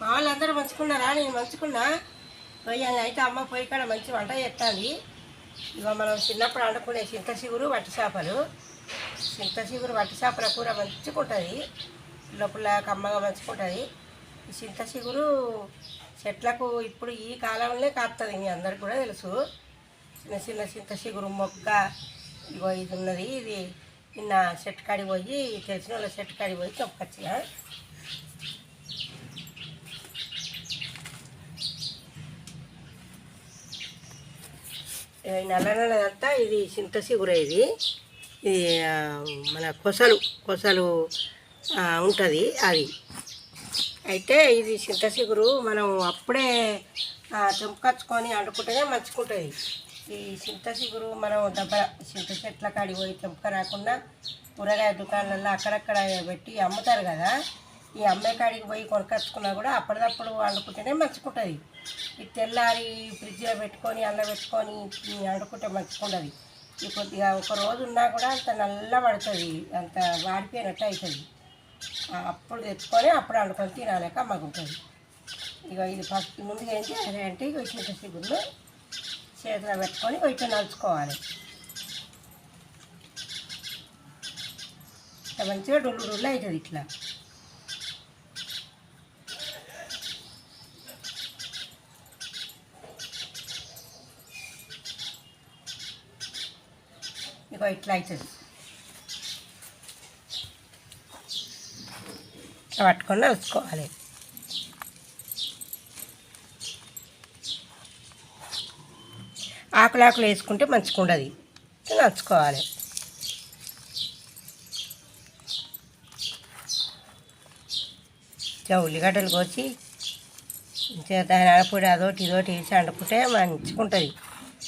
మా వాళ్ళందరూ మంచుకున్నారా నేను మంచుకున్నా పోయి అయితే అమ్మ పోయి కాడ మంచి వంట చేస్తుంది ఇక మనం చిన్నప్పుడు వండుకునే చింత చిగురు వట్టి చేపలు. చింత చిగురు వట్టి చేపల కూర మంచుకుంటుంది లోపల కమ్మగా మంచుకుంటుంది ఈ చింత చిగురు చెట్లకు ఇప్పుడు ఈ కాలంలో కాస్తుంది మీ అందరికి కూడా తెలుసు. చిన్న చిన్న చింత చిగురు మొక్క ఇగో ఇది ఉన్నది. ఇది నిన్న చెట్టు కాడికి పోయి తెలిసిన వాళ్ళ చెట్టు కాడికి పోయి తొక్కొచ్చిన నల్ల నల్లదంతా ఇది చింత చిగుర ఇది. ఇది మన కొసలు కొసలు ఉంటుంది అది. అయితే ఇది చింత చిగురు మనం అప్పుడే ఆ, తెంపుకొచ్చుకొని వండుకుంటేనే మంచుకుంటుంది ఈ చింత చిగురు మనం దెబ్బ చింత చెట్ల కాడికి పోయి తెంపుక రాకుండా కూరగాయ దుకాణాలలో అక్కడక్కడ పెట్టి అమ్ముతారు కదా. ఈ అమ్మాయి కాడికి పోయి కొనుకొచ్చుకున్నా కూడా అప్పటిదప్పుడు వండుకుంటేనే మంచుకుంటుంది ఈ తెల్లారి ఫ్రిడ్జ్లో పెట్టుకొని అల్ల పెట్టుకొని వండుకుంటే మంచుకుంటుంది ఈ కొద్దిగా ఒక రోజు ఉన్నా కూడా అంత నల్ల పడుతుంది అంత వాడిపోయినట్టు అవుతుంది అప్పుడు తెచ్చుకొని అప్పుడు వండుకొని తినాలేక మగ్గుతుంది ఇక ఇది ఫస్ట్ ముందుగా ఏం చేయాలి అంటే ఇక వచ్చిన సిగ్గులు చేతిలో పెట్టుకొని కొంచెం నలుచుకోవాలి. మంచిగా డొల్లు డొల్లు అవుతుంది ఇట్లా. ఇదిగో ఇట్లా అవుతుంది ఇట్లా పట్టుకొని నలుచుకోవాలి ఆకులు ఆకులు వేసుకుంటే మంచిగా ఉండదు. నలుచుకోవాలి ఇట్లా ఉల్లిగడ్డలు కోసి ఇంకా దాని అడపొడి అదోటి ఇదోటి వేసి అండుకుంటే మంచిగా ఉంటుంది.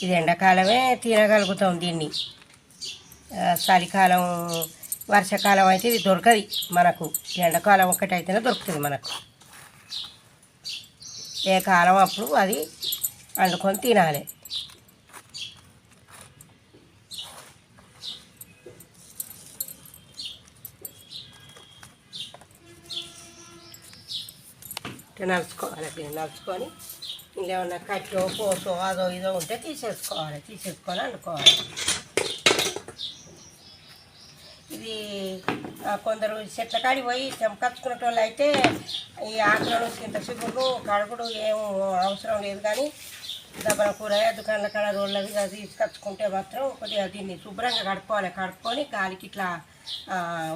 ఇది ఎండాకాలమే తినగలుగుతాం దీన్ని. చలికాలం వర్షాకాలం అయితే ఇది దొరకదు మనకు. ఎండాకాలం ఒకటి అయితేనే దొరుకుతుంది మనకు. ఏ కాలం అప్పుడు అది వండుకొని తినాలి. నలుచుకోవాలి నలుచుకొని ఇలా కట్టో పోసో అదో ఇదో ఉంటే తీసేసుకోవాలి తీసేసుకొని వండుకోవాలి. ఇది కొందరు చెట్ల కాడి పోయి తెంపకచ్చుకునే వాళ్ళు అయితే ఈ ఆకులను చింత చిగురు కడుగుడు ఏం అవసరం లేదు కానీ దబ్బన కూరగాయ దుకాణాల కాడ రోళ్ళవి అది తీసుకొచ్చుకుంటే మాత్రం కొద్దిగా దీన్ని శుభ్రంగా కడుక్కోవాలి. కడుక్కొని గాలికి ఇట్లా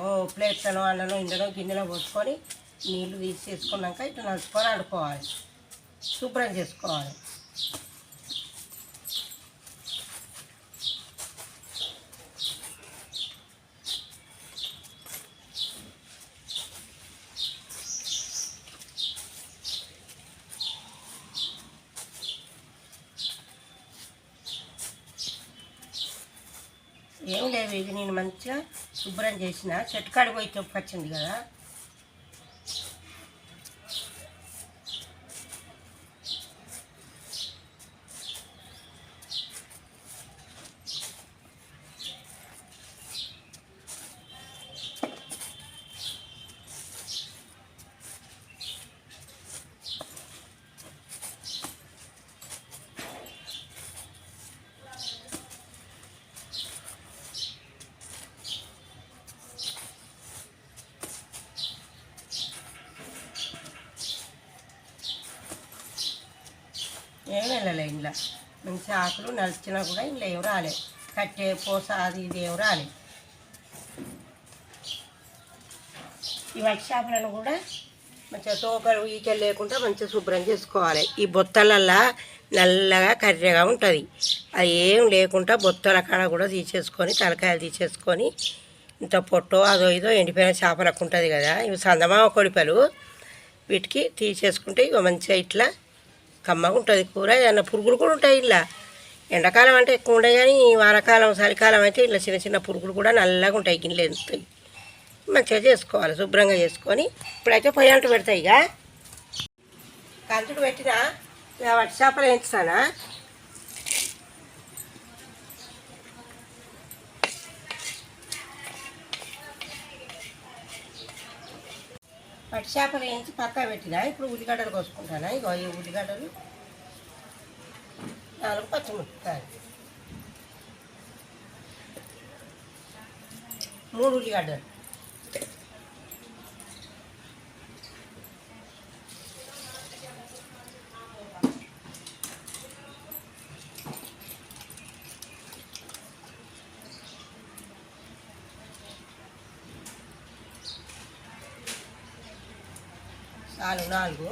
ఓ ప్లేట్లలో అన్నలో ఇండలో గిన్నెలో పోసుకొని నీళ్ళు తీసేసుకున్నాక ఇట్లా నలుచుకొని ఆడుకోవాలి. శుభ్రం చేసుకోవాలి. ఏం లేదు ఇది నేను మంచిగా శుభ్రం చేసిన. చెట్టు కాడి పోయి తెప్పుకొచ్చింది కదా ఏం వెళ్ళలే ఇంట్లో. మంచి ఆకులు నలిచినా కూడా ఇంట్లో ఏం రాలే కట్టే పూస అది ఇది ఏం రాలే ఈ వట్టి చేపలను కూడా మంచిగా తోకలు ఈకలు లేకుండా మంచిగా శుభ్రం చేసుకోవాలి. ఈ బొత్తలల్లా నల్లగా కర్రెగా ఉంటుంది. అది ఏం లేకుండా బొత్తల కాడ కూడా తీసేసుకొని తలకాయలు తీసేసుకొని ఇంత పొట్టో అదో ఇదో ఎండిపోయిన చేపలకు ఉంటుంది కదా. ఇవి సందమామ కొడిపలు. వీటికి తీసేసుకుంటే ఇక మంచిగా ఇట్లా కమ్మగా ఉంటుంది కూర ఏదైనా పురుగులు కూడా ఉంటాయి ఇలా ఎండాకాలం అంటే ఎక్కువ ఉంటాయి కానీ వానకాలం చలికాలం అయితే ఇలా చిన్న చిన్న పురుగులు కూడా నల్లగా ఉంటాయి గిన్నెలు ఎత్తుతాయి మంచిగా చేసుకోవాలి శుభ్రంగా చేసుకొని. ఇప్పుడైతే పొయ్యి అంటూ పెడతాయి ఇక. కంచుడు పెట్టినా ఇక వట్టి చేపలు వేయించానా పట్టి చేపలు వేయించి పక్కా పెట్టినా? ఇప్పుడు ఉల్లిగడ్డలు కోసుకుంటానా? ఇక ఈ ఉల్లిగడ్డలు. నాలుగు పచ్చిమిరపకాయలు. మూడు ఉల్లిగడ్డలు. నాలుగు నాలుగు.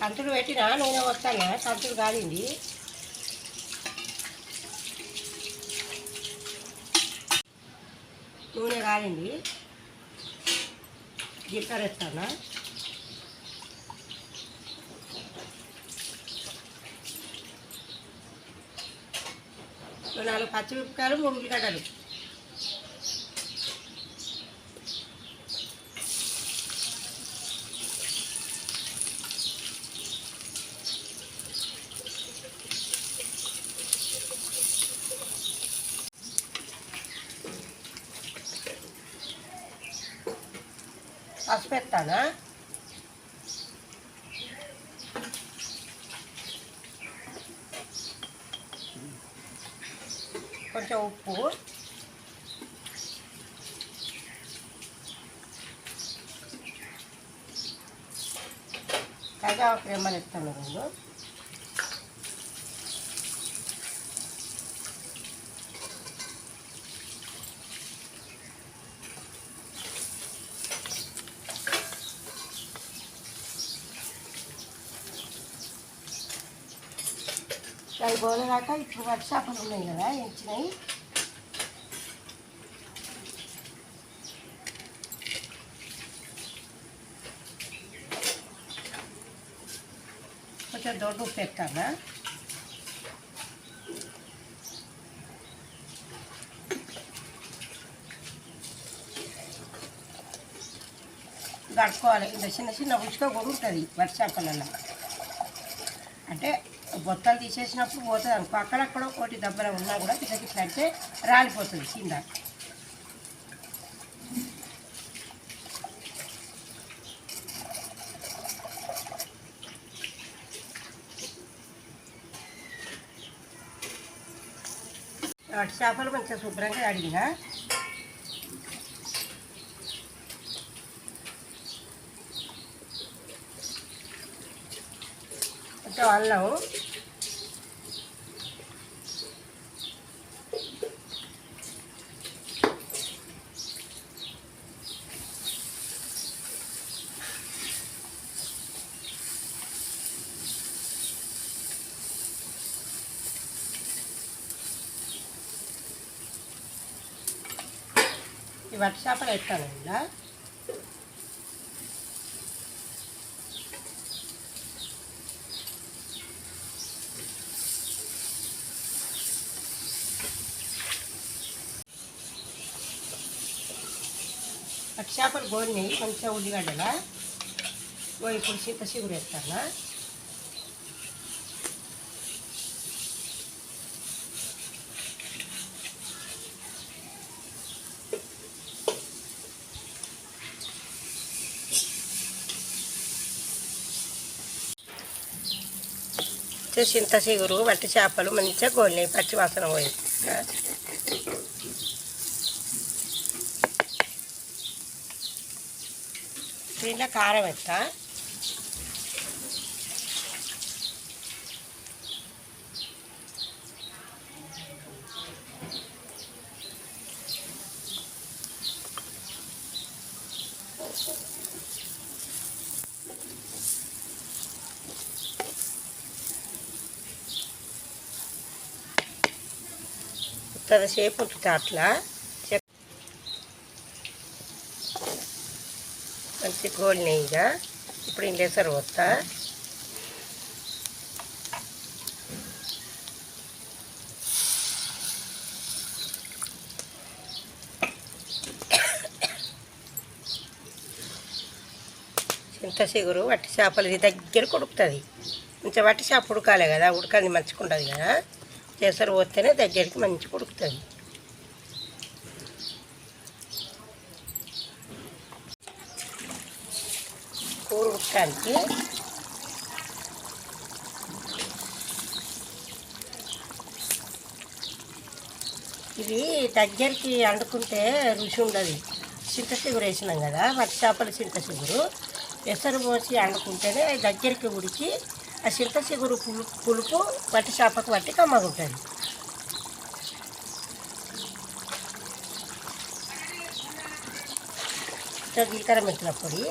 కంతులు పెట్టినా నూనె వస్తాను కంతులు కాలింది. నూనె కాలింది. జీలకర్ర వేస్తానా? నాలుగు పచ్చిమిరపకాయలు మూడు ఉల్లిగడ్డలు. పసుపు కొంచెం ఉప్పు. కరివేపాకు ఏమని ఇస్తాను రెండు అవి గోలేదాకా ఇప్పుడు వట్టి ఉన్నాయి కదా ఎంచినాయి కొంచెం దొడ్డు ఉప్పు ఎక్కాలా కడుక్కోవాలి. ఇంత చిన్న చిన్న ఉసుక కూడా ఉంటుంది వట్టి అంటే బొత్తలు తీసేసినప్పుడు పోతుంది అనుకో. అక్కడక్కడ కోటి దెబ్బలు ఉన్నా కూడా ఇట్లా ఇట్లా అంటే రాలిపోతుంది కింద. అటు చేపలు కొంచెం శుభ్రంగా అడిగినా కొంచెం అల్లం ఈ వట్టి చేపలు వేస్తాను ఇలా పచ్చి చేపలు గోరినాయి కొంచెం ఉల్లిగడ్డల ఓ ఇప్పుడు చింత చిగురు వేస్తాను చింత చిగురు వట్టి చేపలు మంచిగా గోలినాయి పచ్చి వాసన పోయి దీంట్లో కారం వేస్తా సేపు ఉంచుతా అట్లా? మంచి గోలినాయి ఇక ఇప్పుడు ఇంట్లో ఎసరు వస్తా చింత చిగురు వట్టి చేపలు ఇది దగ్గర ఉడుకుతుంది కొంచెం వట్టి చేప ఉడకాలి కదా ఉడకంది మంచిగా ఉంటుంది కదా. కేసరి పోతేనే దగ్గరికి మంచిగా ఉడుకుతుంది కూర ఉడకడానికి ఇవి దగ్గరికి అండుకుంటే రుచి ఉండదు. చింత చిగురు వేసినాం కదా వట్టి చేపల చింత చిగురు. ఎసరు పోసి అండుకుంటేనే దగ్గరికి ఉడికి ఆ చింత చిగురు పులుపు పులుపు వట్టి చేపకు వట్టి కమ్మగుంటుంది. జీలకర్ర మెంతుల పొడి.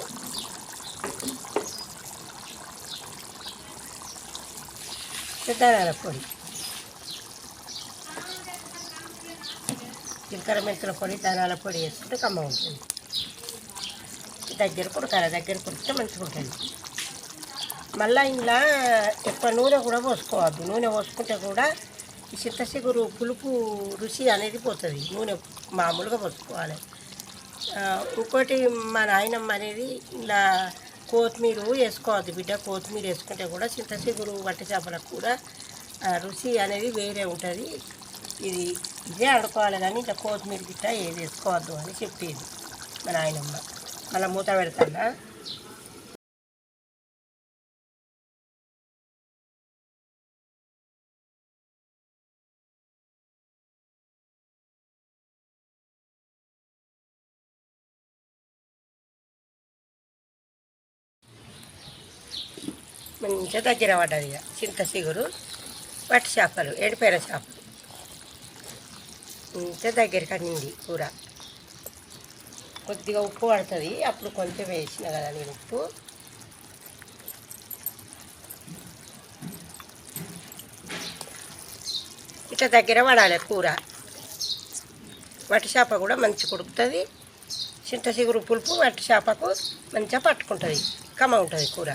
ధనియాల పొడి. జీలకర్ర మెంతుల పొడి ధనాల పొడి వేసుకుంటే కమ్మ ఉంటుంది దగ్గర కుడకాలి దగ్గర కుడితే మంచిగా ఉంటుంది మళ్ళీ ఇంట్లో ఎక్కువ నూనె కూడా పోసుకోవద్దు. నూనె పోసుకుంటే కూడా ఈ చింతచిగురు పులుపు రుచి అనేది పోతుంది. నూనె మామూలుగా పోసుకోవాలి. ఇంకోటి మా నాయనమ్మ అనేది ఇలా కొత్తిమీర వేసుకోవద్దు బిడ్డ. కొత్తిమీర వేసుకుంటే కూడా చింతసిగురు వట్టి చేపలకు కూడా రుచి అనేది వేరే ఉంటుంది. ఇది ఇదే ఆడుకోవాలి కానీ ఇట్లా కొత్తిమీర గిట్ట ఏది వేసుకోవద్దు అని చెప్పేది మా నాయనమ్మ. మళ్ళీ మూత పెడతానా? మంచిగా దగ్గర పడ్డది ఇక. చింత చిగురు వట్టి చేపలు ఎండిపోయిన చేపలు. మంచిగా దగ్గరికి అన్నింది కూర. కొద్దిగా ఉప్పు పడుతుంది. అప్పుడు కొంచెం వేసిన కదా నేను ఉప్పు. ఇట్లా దగ్గర పడాలి కూర. వట్టి చేప కూడా మంచి కుడుకుతుంది చింత చిగురు పులుపు వట్టి చేపకు మంచిగా పట్టుకుంటుంది. కమ్మ ఉంటుంది కూర.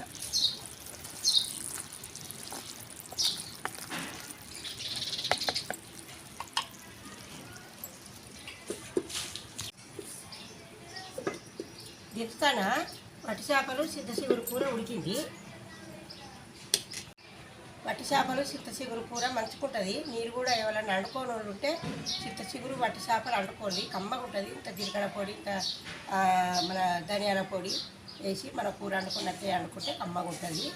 వట్టి చేపలు సిద్ధశిగురు కూర ఉడికింది. వట్టి చేపలు చింతచిగురు కూర మంచుకుంటుంది. మీరు కూడా ఎవరైనా వండుకోని వాళ్ళు ఉంటే చింతచిగురు వట్టి చేపలు వండుకోండి కమ్మగా ఉంటుంది. ఇంత జీలకర్ర పొడి ఇంత మన ధనియాల పొడి వేసి మన కూర వండుకున్నట్టే వండుకుంటే కమ్మగా ఉంటుంది.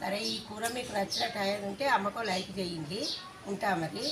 సరే ఈ కూర మీకు నచ్చినట్టు అయ్యేది ఉంటే అమ్మకో లైక్ చేయండి. ఉంటా మరి.